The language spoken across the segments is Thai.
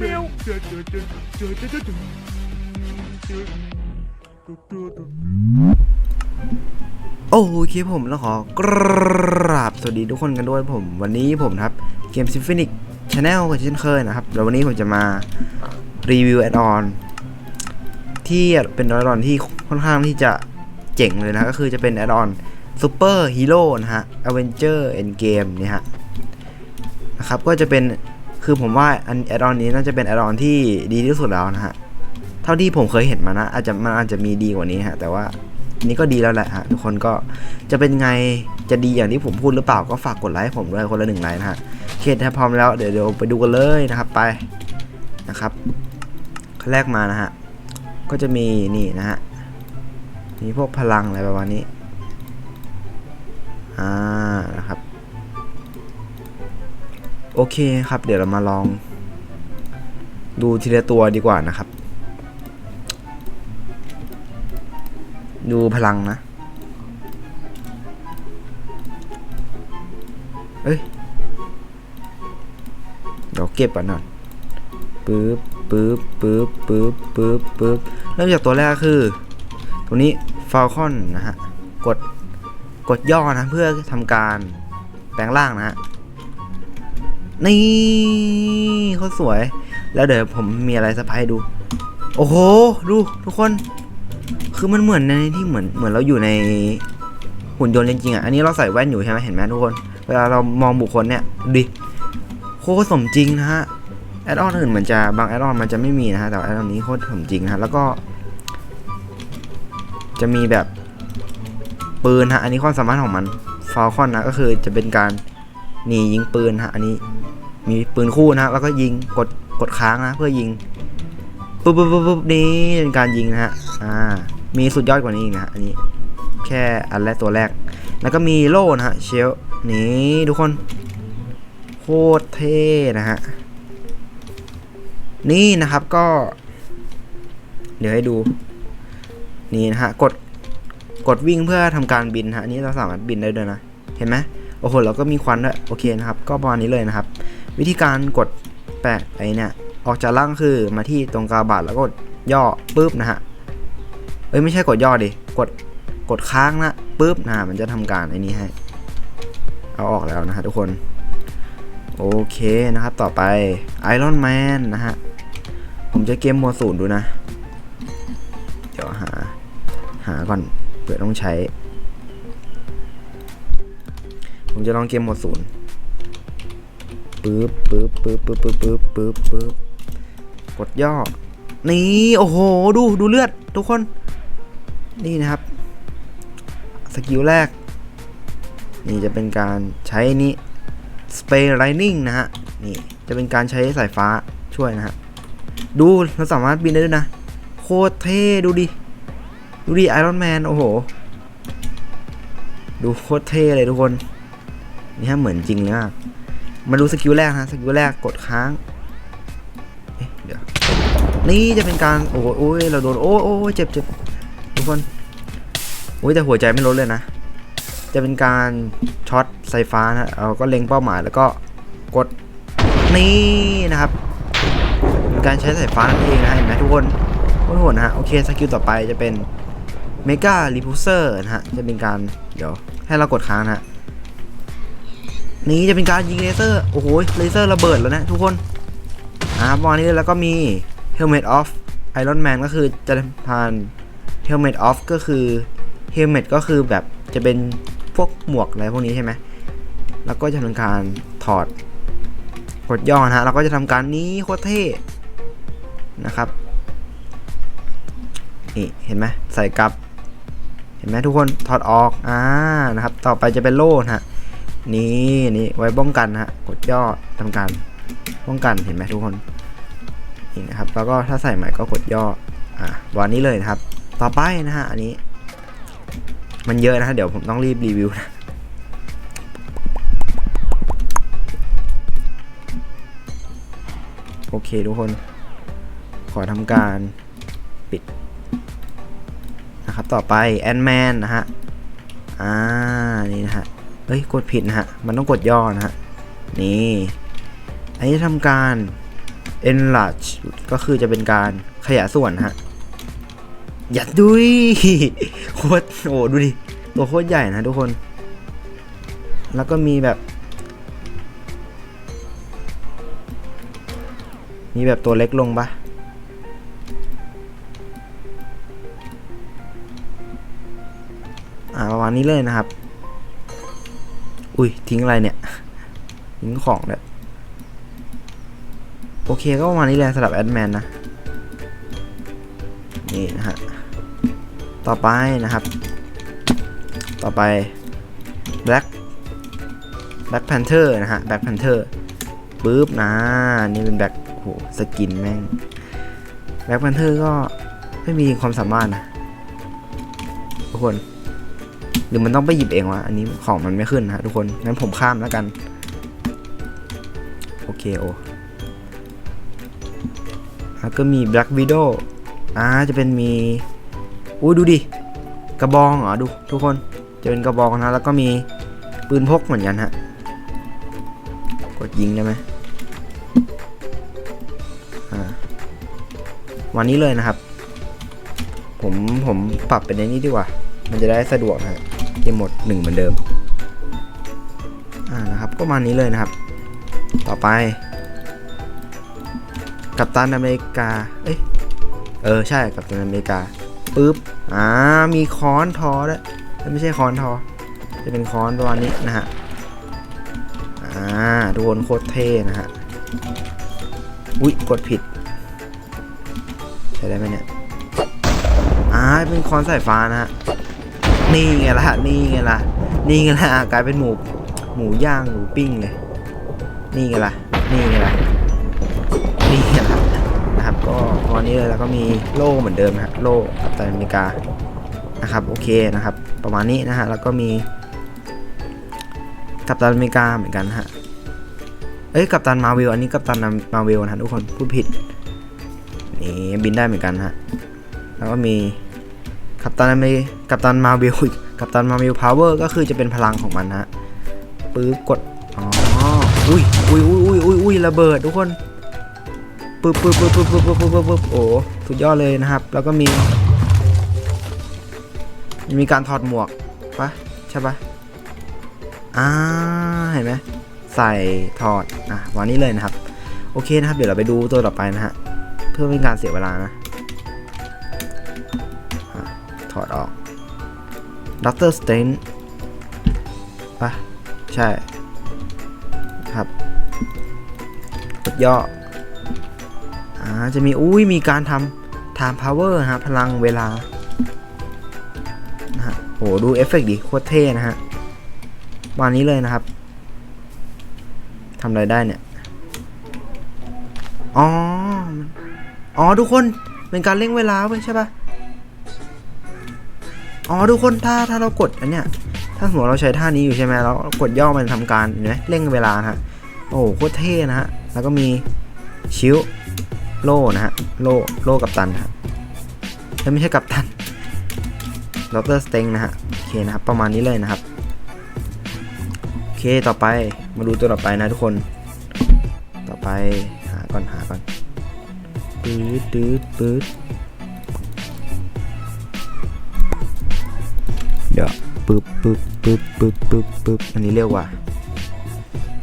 meu โอเคผมแล้วขอกราบสวัสดีทุกคนกันด้วยผม วันนี้ผมครับเกม Symphonic Channel กับเช่นเคยนะครับแล้ววันนี้ผมจะมารีวิวแอดออนที่เป็นแอดออนที่ค่อนข้างที่จะเจ๋งเลยนะก็คือจะเป็นแอดออนซูเปอร์ฮีโร่นะฮะ Avenger Endgame เนี่ฮะนะครับก็จะเป็นคือผมว่าอันแอดออนนี้น่าจะเป็นแอดออนที่ดีที่สุดแล้วนะฮะเท่าที่ผมเคยเห็นมานะอาจจะมันอาจจะมีดีกว่านี้ฮะแต่ว่า นี้ก็ดีแล้วแหละฮะทุกคนก็จะเป็นไงจะดีอย่างที่ผมพูดหรือเปล่าก็ฝากกดไลค์ผมด้วยคนละหนึ่งไลค์นะฮะเคถ้าพร้อมแล้วเดี๋ยวเดี๋ยวไปดูกันเลยนะครับไปนะครับขั้นแรกมานะฮะก็จะมีนี่นะฮะมีพวกพลังอะไรประมาณนี้อ่านะครับโอเคครับ เดี๋ยวเรามาลองดูทีละตัวดีกว่านะครับ ดูพลังนะ เอ้ย เดี๋ยวเก็บก่อนหน่อยปึ๊บปึ๊บปึ๊บปึ๊บปึ๊บปึ๊บเริ่มจากตัวแรกคือ ตัวนี้ฟ a l คอนนะฮะ กด กดย่อนะ เพื่อทำการแปลงร่างนะฮะ นี่เขาสวย แล้วเดี๋ยวผมมีอะไรสะพายดู โอ้โห ดูทุกคน คือมันเหมือนในที่เหมือนเหมือนเราอยู่ในหุ่นยนต์จริงๆอะ อันนี้เราใส่แว่นอยู่ใช่ไหมเห็นไหมทุกคน เวลาเรามองบุคคลเนี่ยดิโคตรสมจริงนะฮะ แอดออนอื่นเหมันจะบางแอดออนมันจะไม่มีนะฮะ แต่แอดออนนี้โคตรสมจริงนะฮะแล้วก็ จะมีแบบปืนฮะ อันนี้ความสามารถของมันฟาลคอนนะ ก็คือจะเป็นการหนียิงปืนฮะ อันนี้มีปืนคู่นะฮะแล้วก็ยิงกดกดค้างนะ เพื่อยิงปุ๊บปุ๊บปุ๊บปุ๊บนี่เป็นการยิงนะฮะ อ่า มีสุดยอดกว่านี้อีกนะฮะอันนี้แค่อันแรกตัวแรก แล้วก็มีโล่นะฮะเชลนี่ทุกคน โคตรเท่นะฮะนี่นะครับก็ เดี๋ยวให้ดู นี่นะฮะกดกดวิ่งเพื่อทำการบินฮะอันนี้เราสามารถบินได้ด้วยนะ เห็นไหมโอ้โหเราก็มีควันด้วยโอเคนะครับ ก็ประมาณนี้เลยนะครับ วิธีการกดแปะไอเนี่ยออกจากล่างคือมาที่ตรงกาบาดแล้วก็กดย่อปุ๊บนะฮะ เอ้ยไม่ใช่กดยอดดิ กด กดค้างนะปุ๊บนะมันจะทำการไอ้นี้ให้ เอาออกแล้วนะฮะทุกคน โอเคนะครับ ต่อไปไอรอนแมนนะฮะ ผมจะเกมโมวศูนย์ดูนะ เดี๋ยวหา หาก่อนเผื่อต้องใช้ ผมจะลองเกมโมศูนย์ปึ๊บปึ๊บปึ๊บปึ๊บปึ๊บปึ๊บปึ๊บปึ๊บกดย่อ นี่ โอ้โห ดู ดูเลือด ทุกคน นี่นะครับสกิลแรก นี่จะเป็นการใช้นี้สเปรย์ไลนิ่งนะฮะนี่จะเป็นการใช้สายฟ้าช่วยนะฮะดูเราสามารถบินได้ด้วยนะ โคตรเท่ดูดิ ดูดิไอรอนแมนโอ้โห ดูโคตรเท่เลยทุกคน นี่ฮะเหมือนจริงเลยมากมาดูสกิลแรกนะสกิลแรกกดค้างเเดี๋ยวนี่จะเป็นการโอ้โหโอ้ยเราโดนโอ้โอ้เจ็บเจ็บ ทุกคนโอ้ยแต่หัวใจไม่ลดเลยนะ จะเป็นการช็อตไฟฟ้านะเราก็เล็งเป้าหมายแล้วก็กดนี่นะครับเป็นการใช้สายฟ้านั่นเองนะเห็นไหมทุกคนโคตรโหดนะฮะโอเคสกิลต่อไปจะเป็นเมการีพูเซอร์นะฮะจะเป็นการเดี๋ยวให้เรากดค้างนะฮะนี้จะเป็นการยิงเลเซอร์โอ้โหเลเซอร์ระเบิดแล้วนะทุกคนอ่าประมาณนี้แล้วก็มี Helmet of Iron Man ก็คือจะผ่าน Helmet of ก็คือ Helmet ก็คือแบบจะเป็นพวกหมวกอะไรพวกนี้ใช่ไหมแล้วก็จะทำการถอดกดย่อนะฮะเราก็จะทำการนี้โคตรเท่นะครับนี่เห็นไหมใส่กลับ เห็นไหมทุกคนถอดออกอ่านะครับ ต่อไปจะเป็นโล่ฮะนี่นี่ไว้ป้องกันนะฮะกดย่อทำการป้องกันเห็นไหมทุกคนนี่นะครับ แล้วก็ถ้าใส่ใหม่ก็กดย่ออ่าวันนี้เลยนะครับ ต่อไปนะฮะอันนี้ มันเยอะนะฮะเดี๋ยวผมต้องรีบรีวิวนะโอเคทุกคน ขอทำการปิดนะครับต่อไปแอนแมนนะฮะอ่านี่นะฮะเฮ้ยกดผิดนะฮะมันต้องกดย่อนะฮะนี่อันนี้ทำการ enlarge ก็คือจะเป็นการขยายส่วนนะ ฮะยัดดุยโคตรโอ้ดูดิตัวโคตรใหญ่นะทุกคน แล้วก็มีแบบ มีแบบตัวเล็กลงปะอ่าประมาณนี้เลยนะครับ อุ้ยทิ้งอะไรเนี่ย ทิ้งของเนี่ยโอเคก็ประมาณนี้เลยสำหรับแอดแมนนะ นี่นะฮะ ต่อไปนะครับ ต่อไป Black Black Panther นะฮะ Black Panther ปึ๊บนะนี่เป็นแบ็คโหสกินแม่ง Black Panther ก็ไม่มีความสามารถนะทุกคน หรือมันต้องไปหยิบเองวะอันนี้ของมันไม่ขึ้นนะฮะทุกคนงั้นผมข้ามแล้วกัน โอเคโอแล้วก็มี Black Widow อ่าจะเป็นมี อุ้ยดูดิ กระบองเหรอดูทุกคนจะเป็นกระบองนะแล้วก็มีปืนพกเหมือนกันฮะ กดยิงได้ไหมอ่าวันนี้เลยนะครับ ผมผมปรับเป็นในนี้ดีกว่า มันจะได้สะดวกนะฮะเกมหมดหนึ่งเหมือนเดิม อ่านะครับก็มานี้เลยนะครับ ต่อไป กัปตันอเมริกา เอ้ยเออใช่กัปตันอเมริกาปึ๊บ อ่ามีค้อนทอด้วยไม่ใช่ค้อนทอ จะเป็นค้อนประมาณนี้นะฮะอ่าทุกคนโคตรเท่นะฮะอุ๊ยกดผิดใช้ได้ไหมเนี่ยอ่าเป็นค้อนสายฟ้านะฮะนี่ไงล่ะนี่ไงล่ะนี่ไงล่ะกลายเป็นหมูหมูย่างหมูปิ้งเลยนี่ไงล่ะนี่ไงล่ะนี่ไงล่ะนะ ก็ตอนนี้เลยแล้วก็มีโล่เหมือนเดิมนะฮะโล่กัปตันอเมริกานะครับโอเคนะครับ ประมาณนี้นะฮะแล้วก็มี กัปตันอเมริกาเหมือนกันฮะเอ้ยกัปตันมาวิลอันนี้กัปตันมาวิลนะฮะทุกคนพูดผิดนี่บินได้เหมือนกันฮะแล้วก็มีกัปตันอเมริกัปตันมาวิลกัปตันมาวิลพาวเวอร์ก็คือจะเป็นพลังของมันนะฮะปื๊บกดอ๋ออุยอุ้ยอุ้ยอุ้ยอุ้ยอุ้ยระเบิดทุกคน ปึ๊บปึ๊บปึ๊บปึ๊บปึ๊บปึ๊บปึ๊บปึ๊บโอ้สุดยอดเลยนะครับ แล้วก็มี มีการถอดหมวกปะใช่ปะอ่าเห็นไหมใส่ถอดอะวันนี้เลยนะครับ โอเคนะครับ เดี๋ยวเราไปดูตัวต่อไปนะฮะเพื่อเป็นการเสียเวลานะถอดออกด็อกเตอร์สเตนปะใช่ ครับกดย่ออ่า จะมีอุ้ยมีการทำ time power ฮะพลังเวลานะฮะโหดูเอฟเฟกต์ดิโคตรเท่นะฮะวันนี้เลยนะครับทำอะไรได้เนี่ย อ๋อ อ๋อทุกคนเป็นการเร่งเวลาเว้ยใช่ปะอ๋อทุกคนถ้าถ้าเรากดอันเนี้ยถ้าสมมติเราใช้ท่านี้อยู่ใช่ไหมเรากดย่อมันทำการเห็นไหมเร่งเวลาฮะโอ้โหโคตรเท่นะฮะแล้วก็มีชิว โล่นะฮะ โล่โล่กับตันฮะเอ้ยไม่ใช่กับตันดรสเต็งนะฮะ โอเคนะครับ ประมาณนี้เลยนะครับ โอเคต่อไปมาดูตัวต่อไปนะทุกคน ต่อไปหาก่อนหาก่อนปื๊ดปื๊ดปื๊ดเดี๋ยวปึ๊บปึ๊บปึ๊บปึ๊บปึ๊บปึ๊บอันนี้เรียกว่า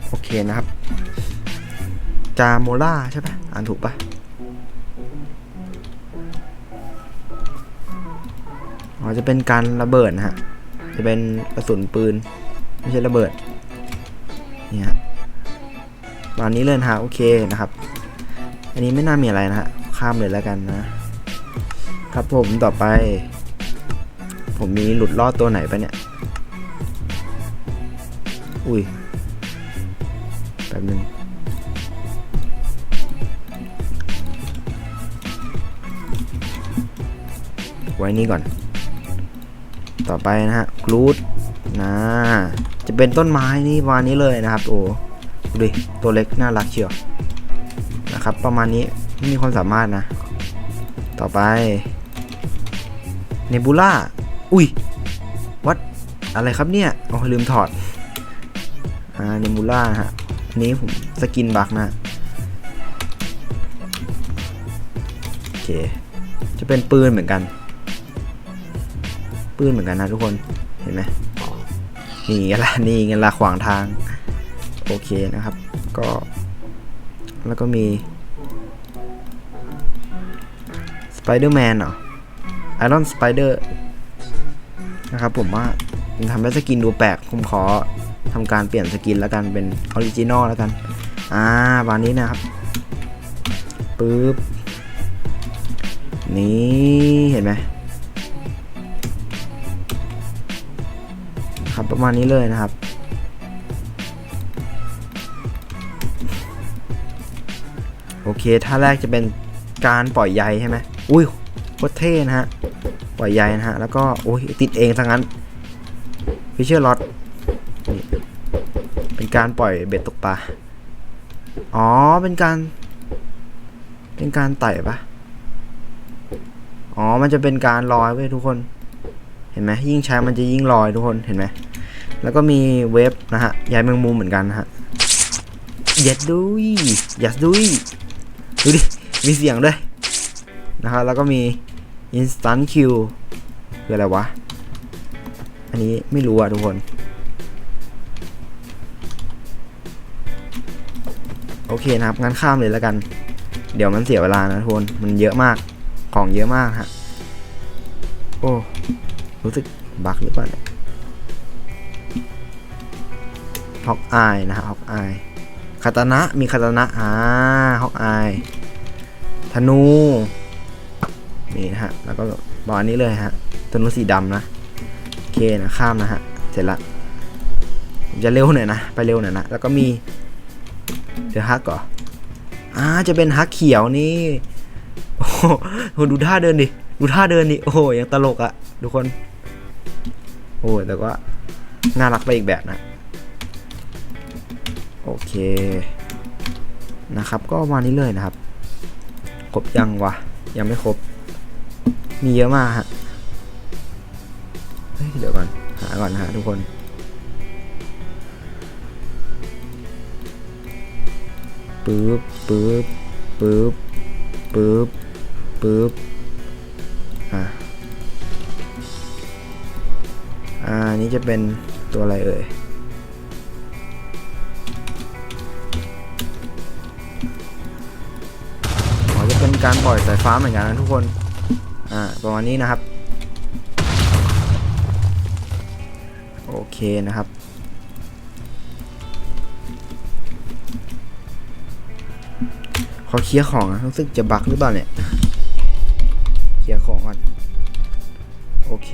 โอเคนะครับ จาโมล่าใช่ปะอ่านถูกปะอ๋ อจะเป็นการระเบิดนะฮะ จะเป็นกระสุนปืน ไม่ใช่ระเบิด นี่ฮะตอนนี้เลยนฮะโอเคนะครับ อันนี้ไม่น่ามีอะไรนะฮะ ข้ามเลยแล้วกันนะ ครับผมต่อไป ผมมีหลุดรอดตัวไหนไปเนี่ย อุ้ยแป๊บนึงไว้นี่ก่อน ต่อไปนะฮะกรูดนะจะเป็นต้นไม้นี่ประมาณนี้เลยนะครับ โอ้ดูดิตัวเล็กน่ารักเชียวนะครับ ประมาณนี้ไม่มีความสามารถนะ ต่อไปเนบูล่าอุ้ยวัดอะไรครับเนี่ยเอาลืมถอดอ่าเนบูล่าฮะนนี้ผมสกินบักนะโอเคจะเป็นปืนเหมือนกัน ปืนเหมือนกันนะทุกคนเห็นไหมนี่ไงล่ะนี่ไงล่ะขวางทาง โอเคนะครับ ก็ แล้วก็มีสไปเดอร์แมนเหรอไอรอนสไปเดอร์นะครับผมว่ามันทำให้สกินดูแปลกผมขอทำการเปลี่ยนสกินแล้วกันเป็นออริจินอลแล้วกัน อ่าบานนี้นะครับปึ๊บ นี่ เห็นไหม ประมาณนี้เลยนะครับ โอเคท่าแรกจะเป็นการปล่อยใยใช่ไหมอุ้ยโคตรเท่นะฮะ ปล่อยใยนะฮะ แล้วก็โอ้ยติดเองซะงั้นฟิชเชอร์ล็อตเป็นการปล่อยเบ็ดตกปลา อ๋อ เป็นการ เป็นการไต่ปะอ๋อ มันจะเป็นการลอยเว้ยทุกคน เห็นไหมยิ่งใช้มันจะยิ่งลอยทุกคน เห็นไหม แล้วก็มีเวฟนะฮะย้ายแมงมุมเหมือนกันนะฮะยัดดุยยัดดุยดูดิ มีเสียงด้วยนะครับแล้วก็มี instant kill คืออะไรวะ อันนี้ไม่รู้อะทุกคน โอเคนะครับ งั้นข้ามเลยแล้วกัน เดี๋ยวมันเสียเวลานะทุกคน มันเยอะมาก ของเยอะมากฮะ โอ้ รู้สึกบักหรือเปล่าเนี่ย ฮอกอายนะฮะฮอกอายคาตานะมีคาตานะอ่าฮอกอายธนูนี่นะฮะแล้วก็บอลนี้เลยฮะธนูสีดำนะโอเคนะข้ามนะฮะเสร็จละผมจะเร็วหน่อยนะไปเร็วหน่อยนะแล้วก็มีเดี๋ยวฮักก่ออ่าจะเป็นฮักเขียวนี่โอ้โหดูท่าเดินดิดูท่าเดินดิโอ้โหยังตลกอะทุกคนโอ้แต่ก็น่ารักไปอีกแบบนะ โอเคนะครับ ก็มานี้เลยนะครับ ครบยังวะ ยังไม่ครบ มีเยอะมากฮะเฮ้ยเดี๋ยวก่อน หาก่อนนะฮะทุกคน ปึ๊บ ปึ๊บ ปึ๊บ ปึ๊บ ปึ๊บ อ่าอ่านี่จะเป็นตัวอะไรเอ่ย การปล่อยสายฟ้าเหมือนกันนะทุกคน อ่า ประมาณนี้นะครับ โอเคนะครับ ขอเคลียร์ของนะรู้สึกจะบักหรือเปล่าเนี่ย เคลียร์ของก่อน โอเค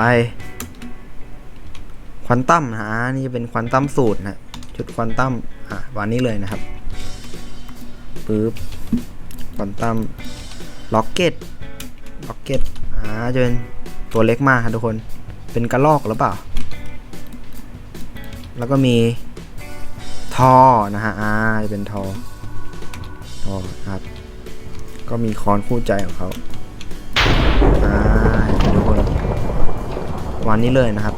ไปควอนตัมนะนี่จะเป็นควอนตัมสูตรนะชุดควอนตัมอะวันนี้เลยนะครับปึ๊บควอนตัมล็อกเก็ตล็อกเก็ตอ่าจะเป็นตัวเล็กมากครับทุกคนเป็นกระลอกหรือเปล่า แล้วก็มีทอนะฮะอ่าจะเป็นทอทอครับ ก็มีคอนคู่ใจของเขาอ่า วันนี้เลยนะครับ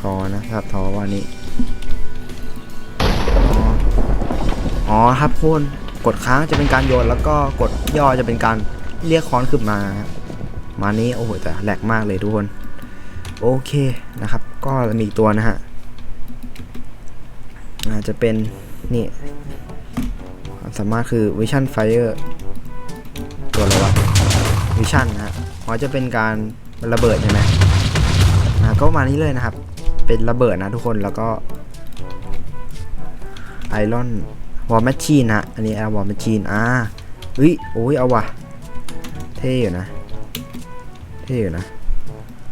ทอนะครับ ทอวันนี้ อ๋อครับคุณกดค้างจะเป็นการโยนแล้วก็กดย่อจะเป็นการเรียกค้อนขึ้นมาครับมานี้โอ้โหแต่แหลกมากเลยทุกคน โอเคนะครับ ก็มีอีตัวนะฮะอาจจะเป็นนี่สามารถคือ Vision Fire ตัวอะไรวะ Vision นะฮะอ๋อจะเป็นการระเบิดใช่ไหมนะก็มานี้เลยนะครับ เป็นระเบิดนะทุกคนแล้วก็ไอรอนวอลแมชชีนฮะอันนี้แอร์วอลแมชชีนอ่าเฮ้ยโอ้ยเอาว่ะ เท่อยู่นะ เท่อยู่นะ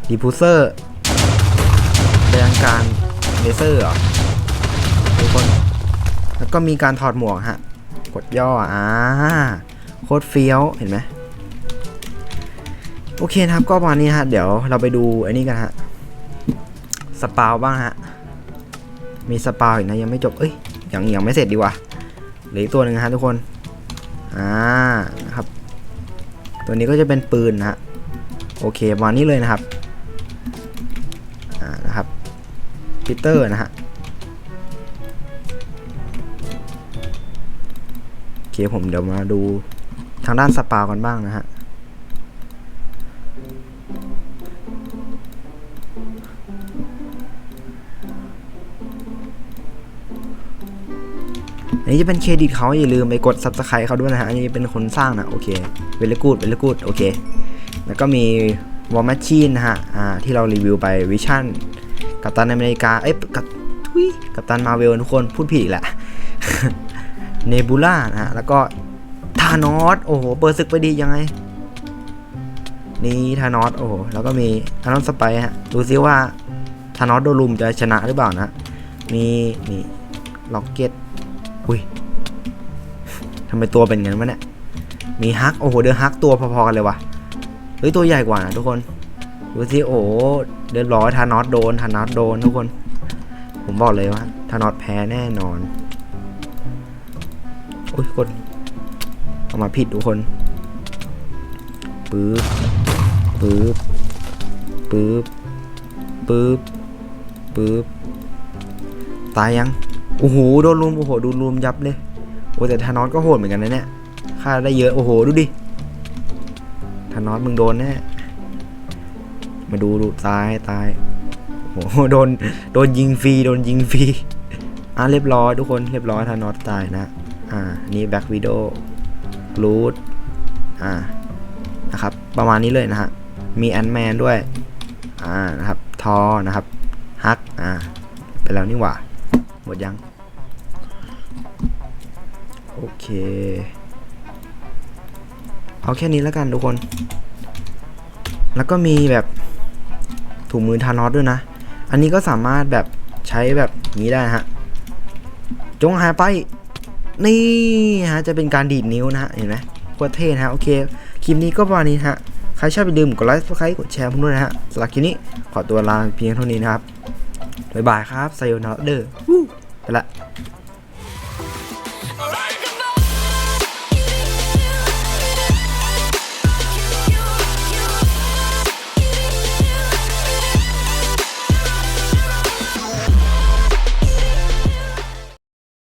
ดีพูเซอร์แรงการเลเซอร์เหรอทุกคน แล้วก็มีการถอดหมวกฮะ กดย่ออ่าโคตรเฟี้ยวเห็นไหม โอเคนะครับก็ประมาณนี้ฮะเดี๋ยวเราไปดูไอ้นี่กันฮะสปาวบ้างฮะมีสปาวอีกนะยังไม่จบเอ้ยยังยังไม่เสร็จดีกว่าเหลืออีกตัวหนึ่งฮะทุกคนอ่านะครับ ตัวนี้ก็จะเป็นปืนนะฮะโอเคประมาณนี้เลยนะครับอ่านะครับปีเตอร์นะฮะโอเคผมเดี๋ยวมาดูทางด้านสปาวกันบ้างนะฮะ อันนี้จะเป็นเครดิตเขาอย่าลืมไปกด subscribe เขาด้วยนะฮะอันนี้เป็นคนสร้างนะโอเคเวลกูดเวลกูดโอเค แล้วก็มีวอลแมชชีนนะฮะอ่าที่เรารีวิวไปวิชั่นกับตันอเมริกาเอ้ยกับทุยกับตันมาเวลทุกคนพูดผิดอีกแหละเนบูล่านะฮะแล้วก็ธานอสโอ้โหเปิดศึกไปดียังไงนี่ธานอสโอ้โหแล้วก็มีอานอนสไปฮะดูซิว่าธานอสโดลุมจะชนะหรือเปล่านะมีนี่ล็อกเก็ต ทำไมตัวเป็นงั้นวะเนี่ย มีฮัก โอ้โห เดือฮักตัวพอๆกันเลยวะเฮ้ย ตัวใหญ่กว่านะทุกคน ดูสิโอ้เรียบร้อยทานอสโดน ทานอสโดนทุกคน ผมบอกเลยว่าทานอสแพ้แน่นอนอุ้ยกดเอามาผิดทุกคนปึ๊บปึ๊บปึ๊บปึ๊บปึ๊บ ตายยัง โอ้โห โดนลุม โอ้โห โดูลุมยับเลย แต่ธานอสก็โหดเหมือนกันนะเนี่ยฆ่าได้เยอะโอ้โหดูดิธานอสมึงโดนแน่มาดูดูตายตายโอ้โหโดนโดนยิงฟรีโดนยิงฟรีอะเรียบร้อยทุกคนเรียบร้อยธานอสตายนะอ่านี่แบ็กวิดโอรูดอ่านะครับประมาณนี้เลยนะฮะมีแอนแมนด้วยอ่านะครับทอนะครับฮักอ่าไปแล้วนี่หว่าหมดยัง โอเค เอาแค่นี้แล้วกันทุกคน แล้วก็มีแบบถุงมือทานอสด้วยนะ อันนี้ก็สามารถแบบใช้แบบนี้ได้ฮะ จงหายไป นี่ฮะ จะเป็นการดีดนิ้วนะฮะ เห็นไหมโคตรเท่ฮะ โอเค คลิปนี้ก็ประมาณนี้ฮะ ใครชอบไปดื่มกดไลค์ กดไลค์ กดแชร์ผมด้วยนะฮะสำหรับคลิปนี้ขอตัวลาเพียงเท่านี้นะครับ บ๊ายบายครับไซโยนาเดอร์ไปละ